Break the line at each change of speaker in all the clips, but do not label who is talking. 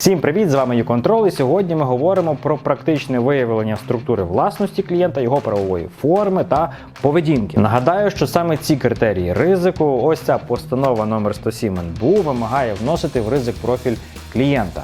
Всім привіт! З вами YouControl і сьогодні ми говоримо про практичне виявлення структури власності клієнта, його правової форми та поведінки. Нагадаю, що саме ці критерії ризику, ось ця постанова номер 107 НБУ вимагає вносити в ризик профіль клієнта.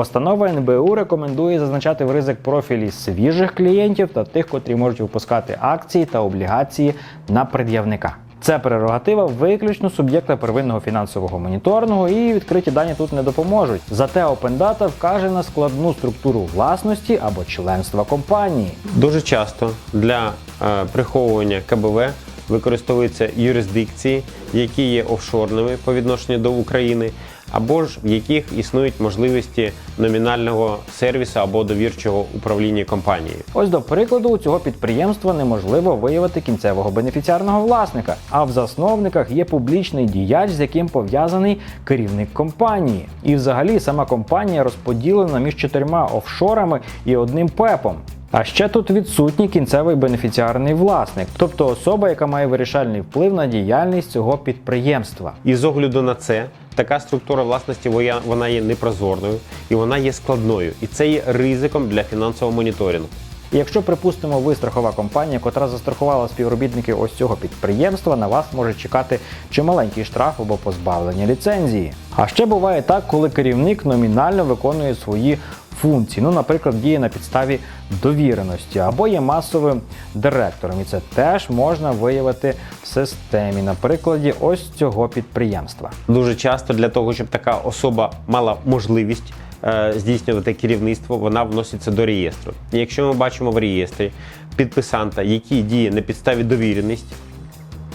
Постанова НБУ рекомендує зазначати в ризик профілі свіжих клієнтів та тих, котрі можуть випускати акції та облігації на пред'явника. Це прерогатива виключно суб'єкта первинного фінансового моніторингу, і відкриті дані тут не допоможуть. Зате Open Data вкаже на складну структуру власності або членства компанії.
Дуже часто для е, приховування КБВ використовуються юрисдикції, які є офшорними по відношенню до України, або ж в яких існують можливості номінального сервісу або довірчого управління компанією.
Ось до прикладу, у цього підприємства неможливо виявити кінцевого бенефіціарного власника, а в засновниках є публічний діяч, з яким пов'язаний керівник компанії. І взагалі сама компанія розподілена між чотирма офшорами і одним ПЕПом. А ще тут відсутній кінцевий бенефіціарний власник, тобто особа, яка має вирішальний вплив на діяльність цього підприємства.
І з огляду на це, така структура власності вона є непрозорною і вона є складною. І це є ризиком для фінансового моніторингу.
І Якщо припустимо, ви страхова компанія, котра застрахувала співробітників ось цього підприємства, на вас може чекати чималенький штраф або позбавлення ліцензії. А ще буває так, коли керівник номінально виконує свої функції, ну, наприклад, діє на підставі довіреності або є масовим директором, і це теж можна виявити в системі на прикладі ось цього підприємства.
Дуже часто для того, щоб така особа мала можливість е, здійснювати керівництво, вона вноситься до реєстру. І якщо ми бачимо в реєстрі підписанта, який діє на підставі довіреності,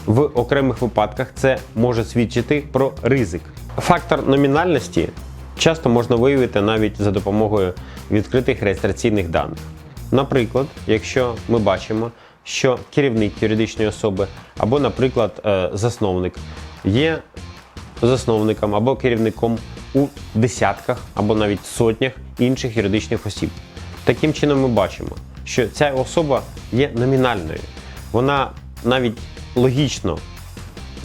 в окремих випадках це може свідчити про ризик. Фактор номінальності часто можна виявити навіть за допомогою відкритих реєстраційних даних. Наприклад, якщо ми бачимо, що керівник юридичної особи або, наприклад, е, засновник є засновником або керівником у десятках або навіть сотнях інших юридичних осіб. Таким чином ми бачимо, що ця особа є номінальною. Вона навіть логічно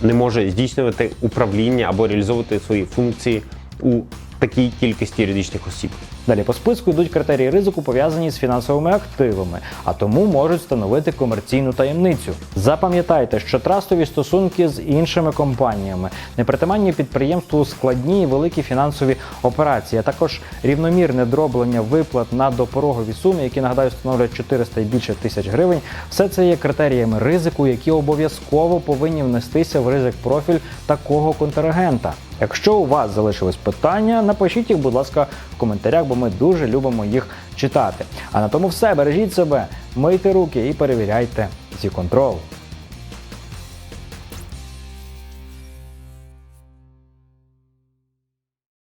не може здійснювати управління або реалізовувати свої функції у такій кількості юридичних осіб.
Далі по списку йдуть критерії ризику, пов'язані з фінансовими активами, а тому можуть становити комерційну таємницю. Запам'ятайте, що трастові стосунки з іншими компаніями, непритаманні підприємству складні і великі фінансові операції, а також рівномірне дроблення виплат на допорогові суми, які нагадаю становлять 400 і більше тисяч гривень. Все це є критеріями ризику, які обов'язково повинні внестися в ризик профіль такого контрагента. Якщо у вас залишились питання, напишіть їх, будь ласка, в коментарях, бо ми дуже любимо їх читати. А на тому все бережіть себе, мийте руки і перевіряйте зі контрол.